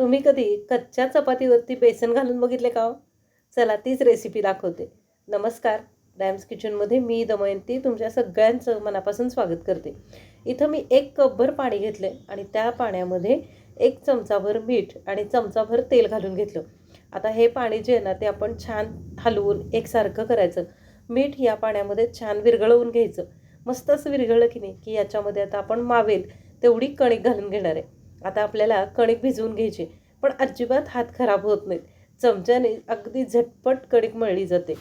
तुम्ही कधी कच्च्या चपातीवरती बेसन घालून बघितले का हो? चला तीच रेसिपी दाखवते. नमस्कार. डॅम्स किचनमध्ये मी दमयंती तुमच्या सगळ्यांचं मनापासून स्वागत करते. इथं मी एक कपभर पाणी घेतलं आहे आणि त्या पाण्यामध्ये एक चमचाभर मीठ आणि चमचाभर तेल घालून घेतलं. आता हे पाणी जे आहे ना ते आपण छान हलवून एकसारखं करायचं. मीठ या पाण्यामध्ये छान विरघळवून घ्यायचं. मस्त असं विरघळलं की नाही की याच्यामध्ये आता आपण मावेल तेवढी कणिक घालून घेणार आहे. आता आपल्याला कणिक भिजवून घ्यायची. पण अजिबात हात खराब होत नाहीत. चमच्याने अगदी झटपट कणिक मळली जाते.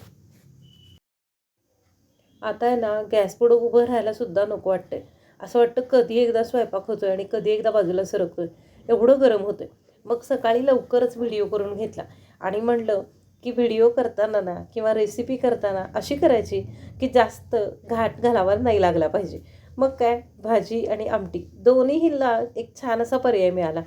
आता आहे ना गॅस पुढं उभं राहायला सुद्धा नको वाटतंय. असं वाटतं कधी एकदा स्वयंपाक होतोय आणि कधी एकदा बाजूला सरकतोय. एवढं गरम होतंय. मग सकाळी लवकरच व्हिडिओ करून घेतला. आणि म्हणलं की व्हिडिओ करताना ना किंवा रेसिपी करताना अशी करायची की जास्त घाट घालावा नाही लागला पाहिजे. मग काय? भाजी आणि आमटी. दोन्हीला एक छान असा पर्याय मिळाला.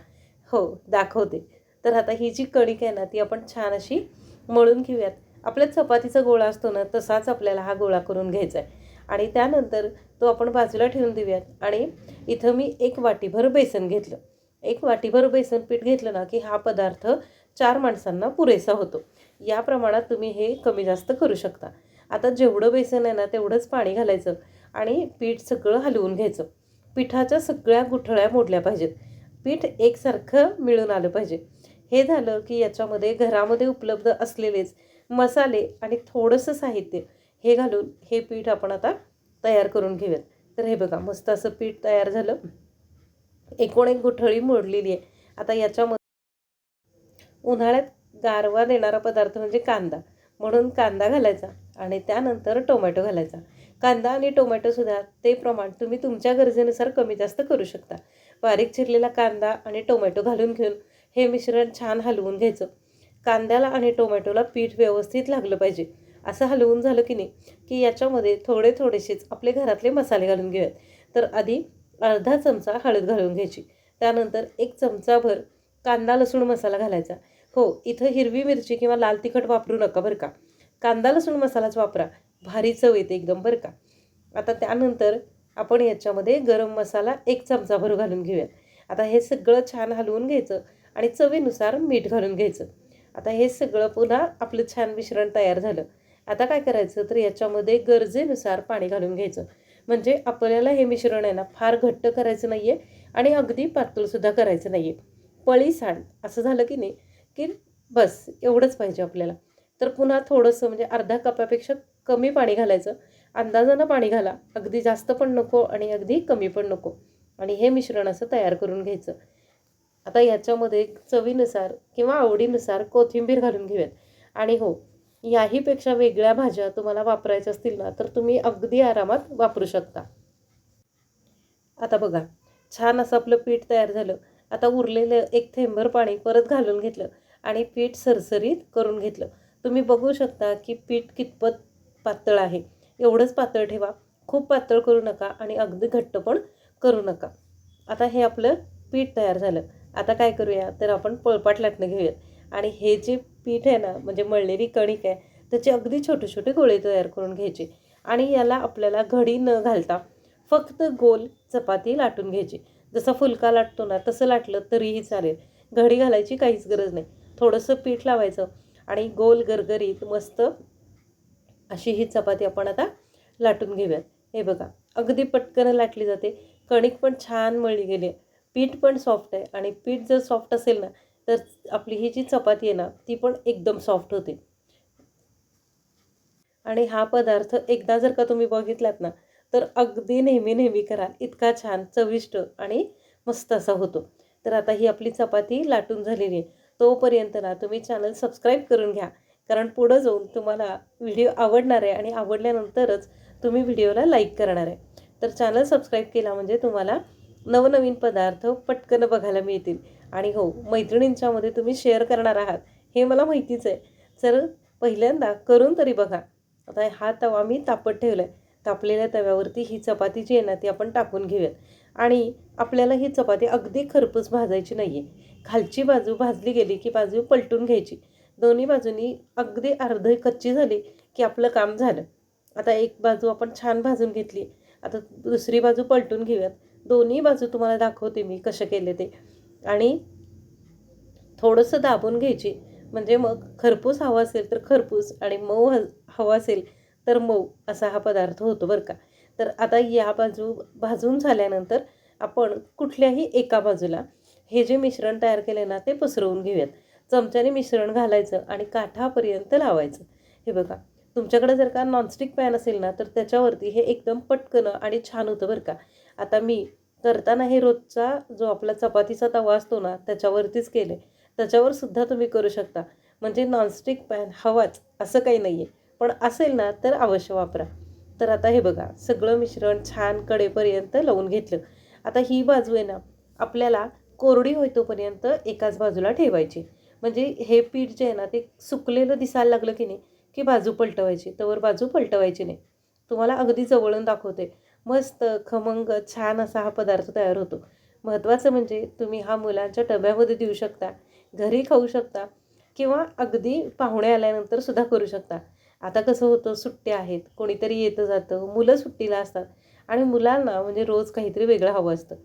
हो दाखवते. तर आता ही जी कणिक आहे ना ती आपण छान अशी मळून घेऊयात. आपल्या चपातीचा गोळा असतो ना तसाच आपल्याला हा गोळा करून घ्यायचा आहे. आणि त्यानंतर तो आपण बाजूला ठेवून देऊयात. आणि इथं मी एक वाटीभर बेसन घेतलं. एक वाटीभर बेसन पीठ घेतलं ना की हा पदार्थ चार माणसांना पुरेसा होतो. या प्रमाणात तुम्ही हे कमी जास्त करू शकता. आता जेवढं बेसन आहे ना तेवढंच पाणी घालायचं. आणि पीठ सगळं हलवून घ्यायचं. पिठाच्या सगळ्या गुठळ्या मोडल्या पाहिजेत. पीठ एकसारखं मिळून आलं पाहिजे. हे झालं की याच्यामध्ये घरामध्ये उपलब्ध असलेलेच मसाले आणि थोडंसं साहित्य हे घालून हे पीठ आपण आता तयार करून घेऊयात. तर हे बघा मस्त असं पीठ तयार झालं. एकूण एक गुठळी मोडलेली आहे. आता याच्यामध्ये उन्हाळ्यात गारवा देणारा पदार्थ म्हणजे कांदा. म्हणून कांदा घालायचा आणि त्यानंतर टोमॅटो घालायचा. कांदा आणि टोमॅटोसुद्धा ते प्रमाण तुम्ही तुमच्या गरजेनुसार कमी जास्त करू शकता. बारीक चिरलेला कांदा आणि टोमॅटो घालून घेऊन हे मिश्रण छान हलवून घ्यायचं. कांद्याला आणि टोमॅटोला पीठ व्यवस्थित लागलं पाहिजे. असं हलवून झालं की नाही की याच्यामध्ये थोडे थोडेसेच आपले घरातले मसाले घालून घेऊयात. तर आधी अर्धा चमचा हळद घालून घ्यायची. त्यानंतर एक चमचाभर कांदा लसूण मसाला घालायचा. हो इथं हिरवी मिरची किंवा लाल तिखट वापरू नका बरं का. कांदा लसूण मसालाच वापरा. भारी चव येते एकदम बरं का. आता त्यानंतर आपण याच्यामध्ये गरम मसाला एक चमचाभर घालून घेऊयात. आता हे सगळं छान हलवून घ्यायचं आणि चवीनुसार मीठ घालून घ्यायचं. आता हे सगळं पुन्हा आपलं छान मिश्रण तयार झालं. आता काय करायचं तर याच्यामध्ये गरजेनुसार पाणी घालून घ्यायचं. म्हणजे आपल्याला हे मिश्रण आहे ना फार घट्ट करायचं नाही आहे आणि अगदी पातळसुद्धा करायचं नाही आहे पळी सांड असं झालं की नाही? की बस एवढंच पाहिजे आपल्याला. तर पुन्हा थोडंसं म्हणजे अर्धा कपापेक्षा कमी पाणी घालायचं. अंदाजानं पाणी घाला. अगदी जास्त पण नको आणि अगदी कमी पण नको. आणि हे मिश्रण असं तयार करून घ्यायचं. आता याच्यामध्ये चवीनुसार किंवा आवडीनुसार कोथिंबीर घालून घेऊयात. आणि हो याहीपेक्षा वेगळ्या भाज्या तुम्हाला वापरायच्या असतील ना तर तुम्ही अगदी आरामात वापरू शकता. आता बघा छान असं आपलं पीठ तयार झालं. आता उरलेलं एक थेंबर पाणी परत घालून घेतलं आणि पीठ सरसरीत करून घेतलं. तुम्ही बघू शकता की पीठ कितपत पातळ आहे. एवढंच पातळ ठेवा. खूप पातळ करू नका आणि अगदी घट्ट पण करू नका. आता हे आपलं पीठ तयार झालं. आता काय करूया तर आपण पळपाट लाटणं घेऊयात. आणि हे जे पीठ आहे ना म्हणजे मळलेली कणिक आहे त्याचे अगदी छोटे छोटे गोळे तयार करून घ्यायचे. आणि याला आपल्याला घडी न घालता फक्त गोल चपाती लाटून घ्यायची. जसा फुलका लाटतो ना तसं लाटलं तरीही चालेल. घडी घालायची काहीच गरज नाही. थोडंसं पीठ लावायचं आणि गोल गरगरीत मस्त अशी ही चपाती आपण आता लाटून घेऊयात. हे बघा अगदी पटकन लाटली जाते. कणिक पण छान मळली गेली आहे. पीठ पण सॉफ्ट आहे आणि पीठ जर सॉफ्ट असेल ना तर आपली ही जी चपाती आहे ना ती पण एकदम सॉफ्ट होते. आणि हा पदार्थ एकदा जर का तुम्ही बघितलात ना तर अगदी नेहमी नेहमी कराल. इतका छान चविष्ट आणि मस्त असा होतो. तर आता ही आपली चपाती लाटून झालेली आहे. तोपर्यंत ना तुम्ही चॅनल सबस्क्राईब करून घ्या. कारण पुढं जाऊन तुम्हाला व्हिडिओ आवडणार आहे आणि आवडल्यानंतरच तुम्ही व्हिडिओला लाईक करणार आहे. तर चॅनल सबस्क्राईब केला म्हणजे तुम्हाला नवनवीन पदार्थ पटकन बघायला मिळतील. आणि हो मैत्रिणींच्यामध्ये तुम्ही शेअर करणार आहात हे मला माहितीच आहे. तर पहिल्यांदा करून तरी बघा. आता हा तवा मी तापत ठेवला आहे तापलेल्या तव्यावरती ही चपाती जी आहे ना ती आपण टाकून घेऊयात. आणि आपल्याला ही चपाती अगदी खरपूस भाजायची नाही आहे खालची बाजू भाजली गेली की बाजू पलटून घ्यायची. दोन्ही बाजूनी अगदी अर्धे कच्ची झाली की आपलं काम झालं. आता एक बाजू आपण छान भाजून घेतली. आता दुसरी बाजू पलटून घेऊयात. दोन्ही बाजू तुम्हाला दाखवते मी कसे केले ते. आणि थोडंसं दाबून घ्यायची. म्हणजे मग खरपूस हवा असेल तर खरपूस आणि मऊ हवा असेल तर मऊ असा हा पदार्थ होतो बरं का. तर आता या बाजू भाजून झाल्यानंतर आपण कुठल्याही एका बाजूला हे जे मिश्रण तयार केले ना ते पसरवून घेऊयात. चमच्याने मिश्रण घालायचं आणि काठापर्यंत लावायचं. हे बघा तुमच्याकडे जर का नॉनस्टिक पॅन असेल ना तर त्याच्यावरती हे एकदम पटकन आणि छान होतं बरं का. आता मी करताना हे रोजचा जो आपला चपातीचा तवा असतो ना त्याच्यावरतीच केले त्याच्यावर सुद्धा तुम्ही करू शकता. म्हणजे नॉनस्टिक पॅन हवाच असं काही नाही आहे पण असेल ना तर अवश्य वापरा. तर आता हे बघा सगळं मिश्रण छान कडेपर्यंत लावून घेतलं. आता ही बाजू आहे ना आपल्याला कोरडी होईतोपर्यंत एकाच बाजूला ठेवायची. म्हणजे हे पीठ जे आहे ना ते सुकलेलं दिसायला लागलं की नाही की बाजू पलटवायची. तवर बाजू पलटवायची नाही. तुम्हाला अगदी जवळून दाखवते. मस्त खमंग छान असा हा पदार्थ तयार होतो. महत्त्वाचं म्हणजे तुम्ही हा मुलांच्या डब्यामध्ये देऊ शकता घरी खाऊ शकता किंवा अगदी पाहुणे आल्यानंतर सुद्धा करू शकता. आता कसं होतं सुट्ट्या आहेत कोणीतरी येतं जातं मुलं सुट्टीला असतात आणि मुलांना म्हणजे रोज काहीतरी वेगळं हवं असतं.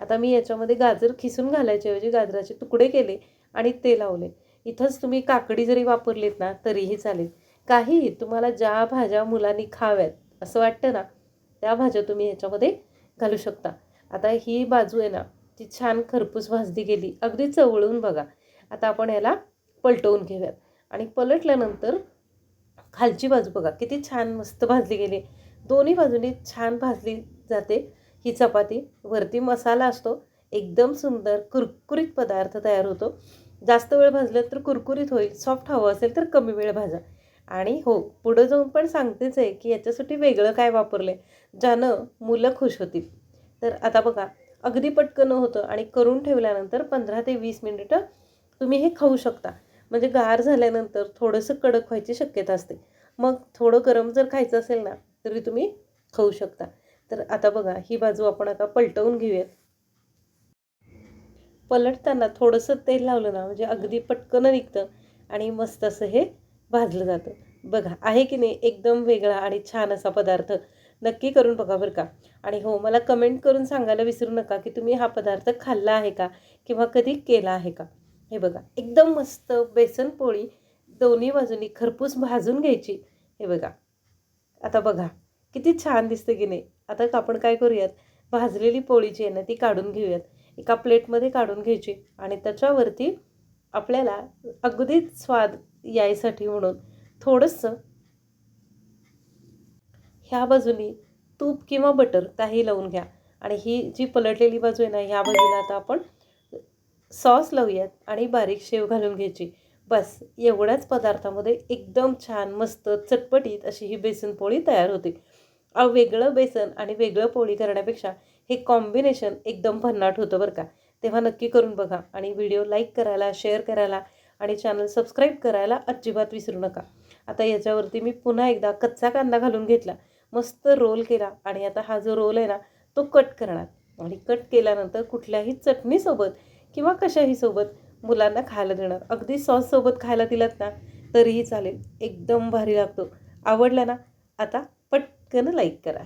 आता मी याच्यामध्ये गाजर खिसून घालायच्याऐवजी गाजराचे तुकडे केले आणि ते लावले. इथंच तुम्ही काकडी जरी वापरलीत ना तरीही चालेल. काहीही तुम्हाला ज्या भाज्या मुलांनी खाव्यात असं वाटतं ना त्या भाज्या तुम्ही ह्याच्यामध्ये घालू शकता. आता ही बाजू आहे ना ती छान खरपूस भाजली गेली. अगदी चवळून बघा. आता आपण याला पलटवून घेऊयात. आणि पलटल्यानंतर खालची बाजू बघा किती छान मस्त भाजली गेली. दोन्ही बाजूनी छान भाजली जाते ही चपाती. वरती मसाला असतो. एकदम सुंदर कुरकुरीत पदार्थ तयार होतो. जास्त वेळ भाजलं तर कुरकुरीत होईल सॉफ्ट हवं असेल तर कमी वेळ भाजा. आणि हो पुढं जाऊन पण सांगतेच आहे की याच्यासाठी वेगळं काय वापरलं आहे ज्यानं मुलं खुश होतील. तर आता बघा अगदी पटकन होतं आणि करून ठेवल्यानंतर पंधरा ते वीस मिनिटं तुम्ही हे खाऊ शकता. म्हणजे गार झाल्यानंतर थोडंसं कडक व्हायची शक्यता असते. मग थोडं गरम जर खायचं असेल ना तरी तुम्ही खाऊ शकता. तर आता बघा ही बाजू आपण आता पलटवून घेऊयात. पलटताना थोडंसं तेल लावलं ना म्हणजे अगदी पटकन निघतं आणि मस्त असं हे भाजलं जातं. बघा आहे की नाही एकदम वेगळा आणि छान असा पदार्थ. नक्की करून बघा बरं का. आणि हो मला कमेंट करून सांगायला विसरू नका की तुम्ही हा पदार्थ खाल्ला आहे का किंवा कधी केला आहे का. हे बघा एकदम मस्त बेसन पोळी दोन्ही बाजूनी खरपूस भाजून घ्यायची. हे बघा. आता बघा किती छान दिसतं की नाही. आता आपण काय करूयात? भाजलेली पोळी जी आहे ना ती काढून घेऊयात. एका प्लेटमध्ये काढून घ्यायची आणि त्याच्यावरती आपल्याला अगदीच स्वाद यायसाठी म्हणून थोडंसं ह्या बाजूनी तूप किंवा बटर काही लावून घ्या. आणि ही जी पलटलेली बाजू आहे ना ह्या बाजूला आता आपण सॉस लावूयात आणि बारीक शेव घालून घ्यायची. बस एवढ्याच पदार्थामध्ये एकदम छान मस्त चटपटीत अशी ही बेसन पोळी तयार होते. वेगळं बेसन आणि वेगळं पोळी करण्यापेक्षा हे कॉम्बिनेशन एकदम भन्नाट होतं बरं का. तेव्हा नक्की करून बघा आणि व्हिडिओ लाईक करायला शेअर करायला आणि चॅनल सबस्क्राईब करायला अजिबात विसरू नका. आता याच्यावरती मी पुन्हा एकदा कच्चा कांदा घालून घेतला. मस्त रोल केला आणि आता हा जो रोल आहे ना तो कट करणार. आणि कट केल्यानंतर कुठल्याही चटणीसोबत किंवा कशाही सोबत मुलांना खायला देणार. अगदी सॉससोबत खायला दिलात ना तरीही चालेल. एकदम भारी लागतो. आवडला ना? आता पटकन लाईक करा.